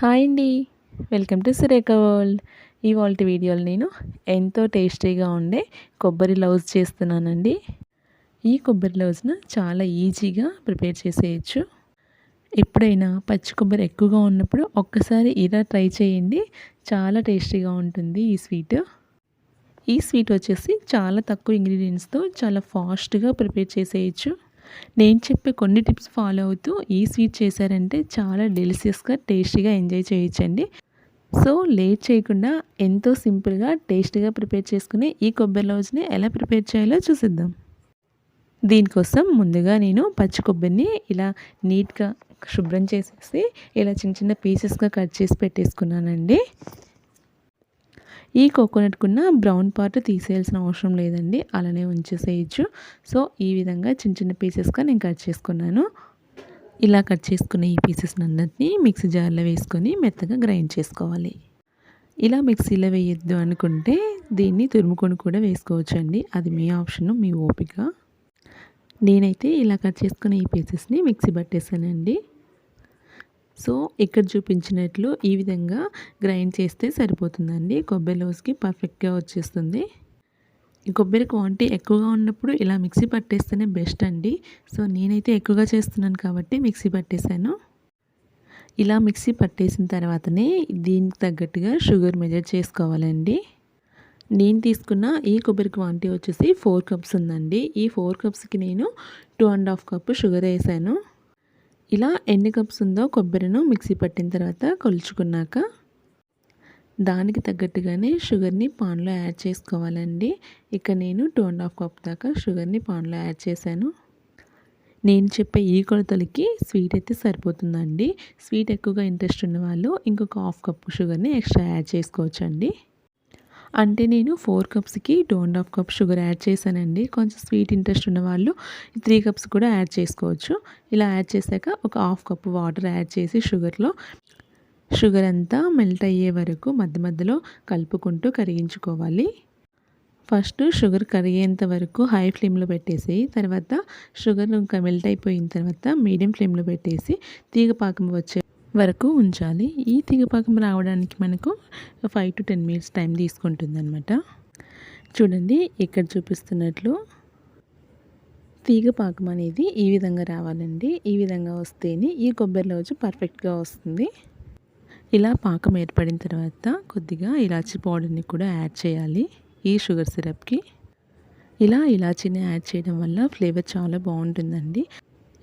Hi అండి. Welcome to Surekha world ఇవాళ వీడియోలో నేను ఎంతో టేస్టీగా ఉండే కొబ్బరి లౌజ్ చేస్తున్నానండి. ఈ కొబ్బరి లౌజ్ను చాలా ఈజీగా ప్రిపేర్ చేసేయచ్చు. ఎప్పుడైనా పచ్చి కొబ్బరి ఎక్కువగా ఉన్నప్పుడు ఒక్కసారి ఇలా ట్రై చేయండి. చాలా టేస్టీగా ఉంటుంది ఈ స్వీట్. ఈ స్వీట్ వచ్చేసి చాలా తక్కువ ఇంగ్రీడియంట్స్తో చాలా ఫాస్ట్గా ప్రిపేర్ చేసేయచ్చు. నేను చెప్పే కొన్ని టిప్స్ ఫాలో అవుతూ ఈ స్వీట్ చేశారంటే చాలా డెలిషియస్గా టేస్టీగా ఎంజాయ్ చేయొచ్చండి. సో లేట్ చేయకుండా ఎంతో సింపుల్గా టేస్టీగా ప్రిపేర్ చేసుకుని ఈ కొబ్బరి లౌజ్ని ఎలా ప్రిపేర్ చేయాలో చూసిద్దాం. దీనికోసం ముందుగా నేను పచ్చి కొబ్బరిని ఇలా నీట్గా శుభ్రం చేసేసి ఇలా చిన్న చిన్న పీసెస్గా కట్ చేసి పెట్టేసుకున్నానండి. ఈ కోకోనట్కున్న బ్రౌన్ పార్ట్ తీసేయాల్సిన అవసరం లేదండి. అలానే ఉంచేసేయచ్చు. సో ఈ విధంగా చిన్న చిన్న పీసెస్గా నేను కట్ చేసుకున్నాను. ఇలా కట్ చేసుకున్న ఈ పీసెస్ అందరినీ మిక్సీ జార్లో వేసుకొని మెత్తగా గ్రైండ్ చేసుకోవాలి. ఇలా మిక్సీలో వేయొద్దు అనుకుంటే దీన్ని తురుముకొని కూడా వేసుకోవచ్చు అండి అది మీ ఆప్షన్ మీ ఓపిక. నేనైతే ఇలా కట్ చేసుకున్న ఈ పీసెస్ని మిక్సీ పట్టేసానండి. సో ఇక్కడ చూపించినట్లు ఈ విధంగా గ్రైండ్ చేస్తే సరిపోతుందండి. కొబ్బరి లోస్కి పర్ఫెక్ట్గా వచ్చేస్తుంది. కొబ్బరి క్వాంటిటీ ఎక్కువగా ఉన్నప్పుడు ఇలా మిక్సీ పట్టేస్తేనే బెస్ట్ అండి. సో నేనైతే ఎక్కువగా చేస్తున్నాను కాబట్టి మిక్సీ పట్టేశాను. ఇలా మిక్సీ పట్టేసిన తర్వాతనే దీనికి తగ్గట్టుగా షుగర్ మెజర్ చేసుకోవాలండి. నేను తీసుకున్న ఈ కొబ్బరి క్వాంటిటీ వచ్చేసి ఫోర్ కప్స్ ఉందండి. ఈ ఫోర్ కప్స్కి నేను two and half cup sugar వేసాను. ఇలా ఎన్ని కప్స్ ఉందో కొబ్బరిను మిక్సీ పట్టిన తర్వాత కొలుచుకున్నాక దానికి తగ్గట్టుగానే షుగర్ని పాన్లో యాడ్ చేసుకోవాలండి. ఇక నేను టూ అండ్ హాఫ్ కప్ దాకా షుగర్ని పాన్లో యాడ్ చేశాను. నేను చెప్పే ఈ కొలతలకి స్వీట్ అయితే సరిపోతుందండి. స్వీట్ ఎక్కువగా ఇంట్రెస్ట్ ఉన్న వాళ్ళు ఇంకొక హాఫ్ కప్ షుగర్ని ఎక్స్ట్రా యాడ్ చేసుకోవచ్చండి. అంటే నేను four కప్స్కి two and half cup sugar add చేశానండి. కొంచెం స్వీట్ ఇంట్రెస్ట్ ఉన్న వాళ్ళు త్రీ కప్స్ కూడా యాడ్ చేసుకోవచ్చు. ఇలా యాడ్ చేశాక ఒక హాఫ్ కప్ వాటర్ యాడ్ చేసి షుగర్లో షుగర్ అంతా మెల్ట్ అయ్యే వరకు మధ్య మధ్యలో కలుపుకుంటూ కరిగించుకోవాలి. ఫస్ట్ షుగర్ కరిగేంత వరకు హై ఫ్లేమ్లో పెట్టేసి తర్వాత షుగర్ ఇంకా మెల్ట్ అయిపోయిన తర్వాత మీడియం ఫ్లేమ్లో పెట్టేసి తీగ పాకం వచ్చే వరకు ఉంచాలి. ఈ తీగపాకం రావడానికి మనకు five to ten minutes time తీసుకుంటుంది అనమాట చూడండి ఇక్కడ చూపిస్తున్నట్లు తీగ పాకం అనేది ఈ విధంగా రావాలండి. ఈ విధంగా వస్తేనే ఈ కొబ్బరి రోజు పర్ఫెక్ట్గా వస్తుంది. ఇలా పాకం ఏర్పడిన తర్వాత కొద్దిగా ఇలాచీ పౌడర్ని కూడా యాడ్ చేయాలి ఈ షుగర్ సిరప్కి. ఇలా ఇలాచీని యాడ్ చేయడం వల్ల ఫ్లేవర్ చాలా బాగుంటుందండి.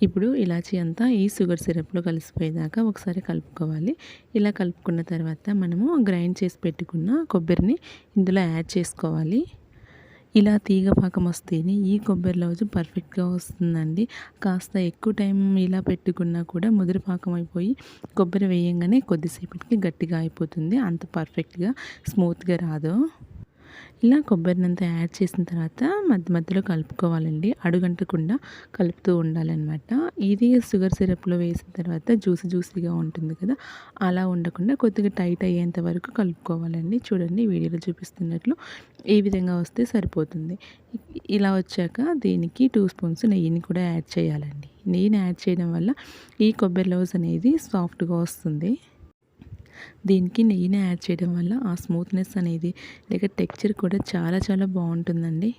ఇప్పుడు ఇలాచీ అంతా ఈ షుగర్ సిరప్లో కలిసిపోయేదాకా ఒకసారి కలుపుకోవాలి. ఇలా కలుపుకున్న తర్వాత మనము గ్రైండ్ చేసి పెట్టుకున్న కొబ్బరిని ఇందులో యాడ్ చేసుకోవాలి. ఇలా తీగ పాకం వస్తేనే ఈ కొబ్బరి లౌజు పర్ఫెక్ట్గా వస్తుందండి. కాస్త ఎక్కువ టైం ఇలా పెట్టుకున్నా కూడా ముదిరి పాకం అయిపోయి కొబ్బరి వేయంగానే కొద్దిసేపటికి గట్టిగా అయిపోతుంది. అంత పర్ఫెక్ట్గా స్మూత్గా రాదు. ఇలా కొబ్బరినంతా యాడ్ చేసిన తర్వాత మధ్య మధ్యలో కలుపుకోవాలండి. అడుగంటకుండా కలుపుతూ ఉండాలన్నమాట. ఇది షుగర్ సిరప్లో వేసిన తర్వాత జ్యూస్ జ్యూసీగా ఉంటుంది కదా అలా ఉండకుండా కొద్దిగా టైట్ అయ్యేంత వరకు కలుపుకోవాలండి. చూడండి వీడియోలో చూపిస్తున్నట్లు ఈ విధంగా వస్తే సరిపోతుంది. ఇలా వచ్చాక దీనికి టూ స్పూన్స్ నెయ్యిని కూడా యాడ్ చేయాలండి. నెయ్యిని యాడ్ చేయడం వల్ల ఈ కొబ్బరి లవ్స్ అనేది సాఫ్ట్గా వస్తుంది. దీనికి నెయ్యిని యాడ్ చేయడం వల్ల ఆ స్మూత్నెస్ అనేది లేక టెక్చర్ కూడా చాలా చాలా బాగుంటుందండి.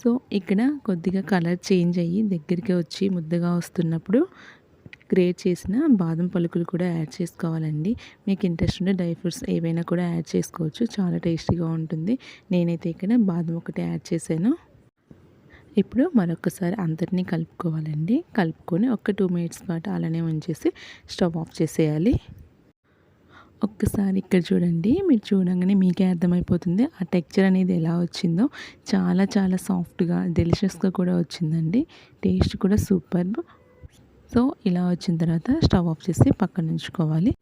సో ఇక్కడ కొద్దిగా కలర్ చేంజ్ అయ్యి దగ్గరికి వచ్చి ముద్దగా వస్తున్నప్పుడు గ్రేట్ చేసిన బాదం పలుకులు కూడా యాడ్ చేసుకోవాలండి. మీకు ఇంట్రెస్ట్ ఉంటే డ్రై ఫ్రూట్స్ ఏవైనా కూడా యాడ్ చేసుకోవచ్చు. చాలా టేస్టీగా ఉంటుంది. నేనైతే ఇక్కడ బాదం ఒకటి యాడ్ చేశాను. ఇప్పుడు మరొకసారి అందరినీ కలుపుకోవాలండి. కలుపుకొని ఒక టూ మినిట్స్ పాటు అలానే ఉంచేసి స్టవ్ ఆఫ్ చేసేయాలి. ఒక్కసారి ఇక్కడ చూడండి. మీరు చూడంగానే మీకే అర్థమైపోతుంది. ఆ టెక్చర్ అనేది ఎలా వచ్చిందో. చాలా చాలా సాఫ్ట్గా డెలిషియస్గా కూడా వచ్చిందండి. టేస్ట్ కూడా సూపర్. సో ఇలా వచ్చిన తర్వాత స్టవ్ ఆఫ్ చేసి పక్కన ఉంచుకోవాలి.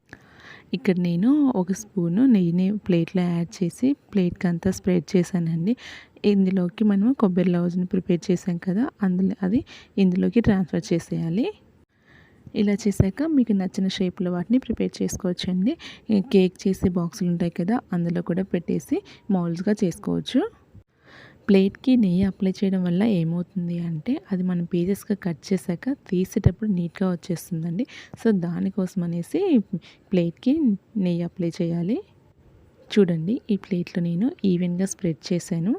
ఇక్కడ నేను ఒక స్పూను నెయ్యిని ప్లేట్లో యాడ్ చేసి ప్లేట్కి అంతా స్ప్రెడ్ చేశానండి. ఇందులోకి మనం కొబ్బరి లౌజ్ని ప్రిపేర్ చేసాం కదా అందులో అది ఇందులోకి ట్రాన్స్ఫర్ చేసేయాలి. ఇలా చేశాక మీకు నచ్చిన షేప్లో వాటిని ప్రిపేర్ చేసుకోవచ్చండి. కేక్ చేసే బాక్సులు ఉంటాయి కదా అందులో కూడా పెట్టేసి మౌల్స్గా చేసుకోవచ్చు. ప్లేట్కి నెయ్యి అప్లై చేయడం వల్ల ఏమవుతుంది అంటే అది మనం పీసెస్గా కట్ చేశాక తీసేటప్పుడు నీట్గా వచ్చేస్తుందండి. సో దానికోసం అనేసి ప్లేట్కి నెయ్యి అప్లై చేయాలి. చూడండి ఈ ప్లేట్లో నేను ఈవెన్గా స్ప్రెడ్ చేశాను.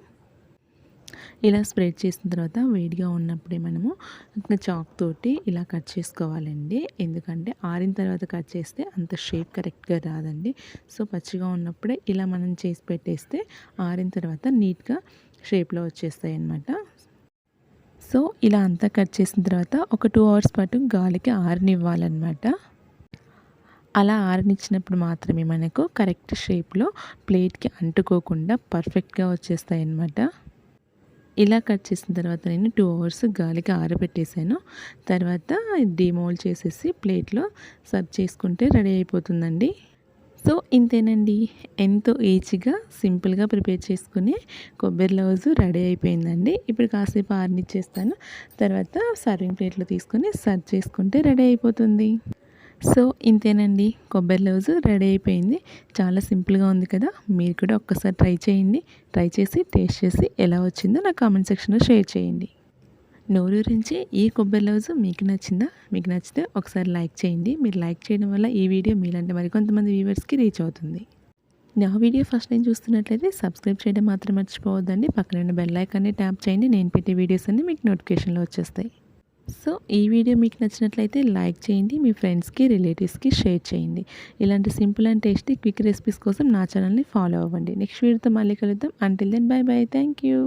ఇలా స్ప్రెడ్ చేసిన తర్వాత వేడిగా ఉన్నప్పుడే మనము చాక్ తోటి ఇలా కట్ చేసుకోవాలండి. ఎందుకంటే ఆరిన తర్వాత కట్ చేస్తే అంత షేప్ కరెక్ట్గా రాదండి. సో పచ్చిగా ఉన్నప్పుడే ఇలా మనం చేసి పెట్టేస్తే ఆరిన తర్వాత నీట్గా షేప్లో వచ్చేస్తాయి అన్నమాట సో ఇలా అంతా కట్ చేసిన తర్వాత ఒక టూ అవర్స్ పాటు గాలికి ఆరనివ్వాలన్నమాట. అలా ఆరనిచ్చినప్పుడు మాత్రమే మనకు కరెక్ట్ షేప్లో ప్లేట్కి అంటుకోకుండా పర్ఫెక్ట్గా వచ్చేస్తాయి అన్నమాట ఇలా కట్ చేసిన తర్వాత నేను టూ అవర్స్ గాలికి ఆరబెట్టేశాను తర్వాత డిమోల్డ్ చేసేసి ప్లేట్లో సర్వ్ చేసుకుంటే రెడీ అయిపోతుందండి. సో ఇంతేనండి. ఎంతో ఈజీగా సింపుల్గా ప్రిపేర్ చేసుకుని కొబ్బరి లవ్స్ రెడీ అయిపోయిందండి. ఇప్పుడు కాసేపు ఆర్నిచ్చేస్తాను. తర్వాత సర్వింగ్ ప్లేట్లో తీసుకొని సర్వ్ చేసుకుంటే రెడీ అయిపోతుంది. సో ఇంతేనండి. కొబ్బరి లవ్స్ రెడీ అయిపోయింది. చాలా సింపుల్గా ఉంది కదా. మీరు కూడా ఒక్కసారి ట్రై చేయండి. ట్రై చేసి టేస్ట్ చేసి ఎలా వచ్చిందో నా కామెంట్ సెక్షన్లో షేర్ చేయండి. నోరూరించి ఈ కొబ్బరి లవ్స్ మీకు నచ్చిందా? మీకు నచ్చితే ఒకసారి లైక్ చేయండి. మీరు లైక్ చేయడం వల్ల ఈ వీడియో మీలాంటి మరికొంతమంది వ్యూవర్స్కి రీచ్ అవుతుంది. నా వీడియో ఫస్ట్ టైం చూస్తున్నట్లయితే సబ్స్క్రైబ్ చేయడం మాత్రం మర్చిపోవద్దండి. పక్కన ఉన్న బెల్ ఐకాన్ని ట్యాప్ చేయండి. నేను పెట్టే వీడియోస్ అన్నీ మీకు నోటిఫికేషన్లో వచ్చేస్తాయి. సో ఈ వీడియో మీకు నచ్చినట్లయితే లైక్ చేయండి మీ ఫ్రెండ్స్కి రిలేటివ్స్కి షేర్ చేయండి. ఇలాంటి simple and tasty quick recipes కోసం నా ఛానల్ని ఫాలో అవ్వండి. నెక్స్ట్ వీడియోతో మళ్ళీ కలుద్దాం. Until then bye bye thank you